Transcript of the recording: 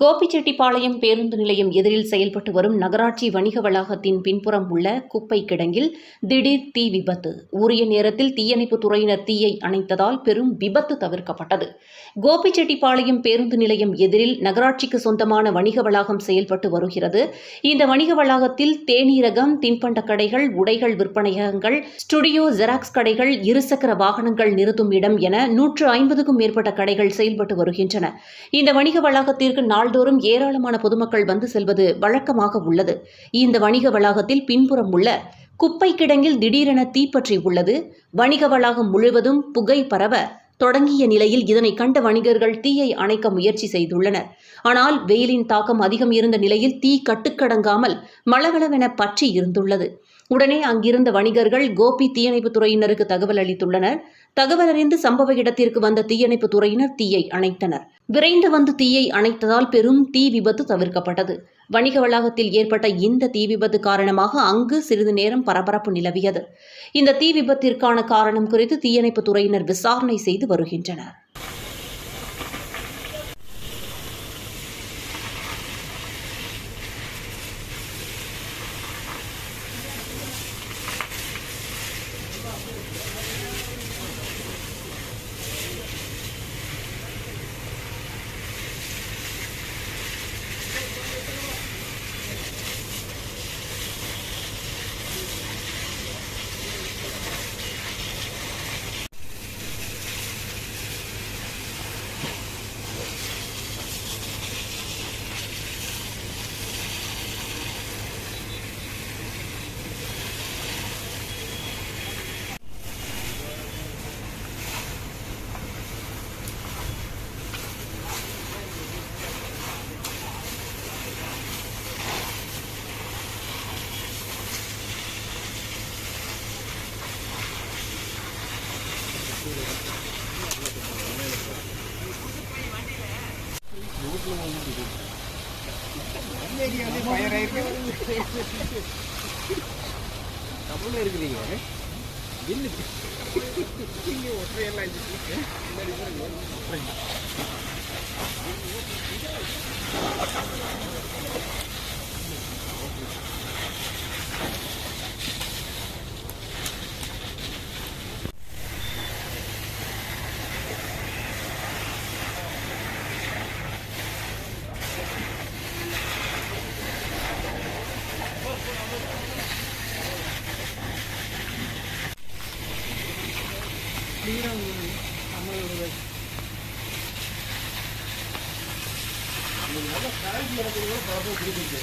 கோபிச்செட்டிப்பாளையம் பேருந்து நிலையம் எதிரில் செயல்பட்டு வரும் நகராட்சி வணிக வளாகத்தின் பின்புறம் உள்ள குப்பை கிடங்கில் திடீர் தீ விபத்து. உரிய நேரத்தில் தீயணைப்பு துறையினர் தீயை அணைத்ததால் பெரும் விபத்து தவிர்க்கப்பட்டது. கோபிச்செட்டிப்பாளையம் பேருந்து நிலையம் எதிரில் நகராட்சிக்கு சொந்தமான வணிக வளாகம் செயல்பட்டு வருகிறது. இந்த வணிக வளாகத்தில் தேநீரகம் தின்பண்ட கடைகள் உடைகள் விற்பனையகங்கள் ஸ்டுடியோ ஜெராக்ஸ் கடைகள் இருசக்கர வாகனங்கள் நிறுத்தும் இடம் என நூற்று ஐம்பதுக்கும் மேற்பட்ட கடைகள் செயல்பட்டு வருகின்றன. இந்த வணிக வளாகத்திற்கு நாள் நாள்தோறும் ஏராளமான பொதுமக்கள் வந்து செல்வது வழக்கமாக உள்ளது. இந்த வணிக வளாகத்தில் பின்புறம் உள்ள குப்பை கிடங்கில் திடீரென தீப்பற்றி உள்ளது. வணிக வளாகம் முழுவதும் புகை பரவ தொடங்கிய நிலையில் இதனை கண்ட வணிகர்கள் தீயை அணைக்க முயற்சி செய்துள்ளனர். ஆனால் வெயிலின் தாக்கம் அதிகம் இருந்த நிலையில் தீ கட்டுக்கடங்காமல் மளவளவென பற்றி இருந்துள்ளது. உடனே அங்கிருந்த வணிகர்கள் கோபி தீயணைப்புத் துறையினருக்கு தகவல் அளித்துள்ளனர். தகவல் அறிந்து சம்பவ இடத்திற்கு வந்த தீயணைப்பு துறையினர் தீயை அணைத்தனர். விரைந்து வந்து தீயை அணைத்ததால் பெரும் தீ விபத்து தவிர்க்கப்பட்டது. வணிக வளாகத்தில் ஏற்பட்ட இந்த தீ விபத்து காரணமாக அங்கு சிறிது நேரம் பரபரப்பு நிலவியது. இந்த தீ விபத்திற்கான காரணம் குறித்து தீயணைப்பு துறையினர் விசாரணை செய்து வருகின்றனர். தமிழ்ல இருக்கிறீங்க ஒற்றையெல்லாம் முன்னாடி வீரம் அமர்வுகள். கரண்ட் நடக்கிறது பழக்கம் பிடிச்சிருக்கு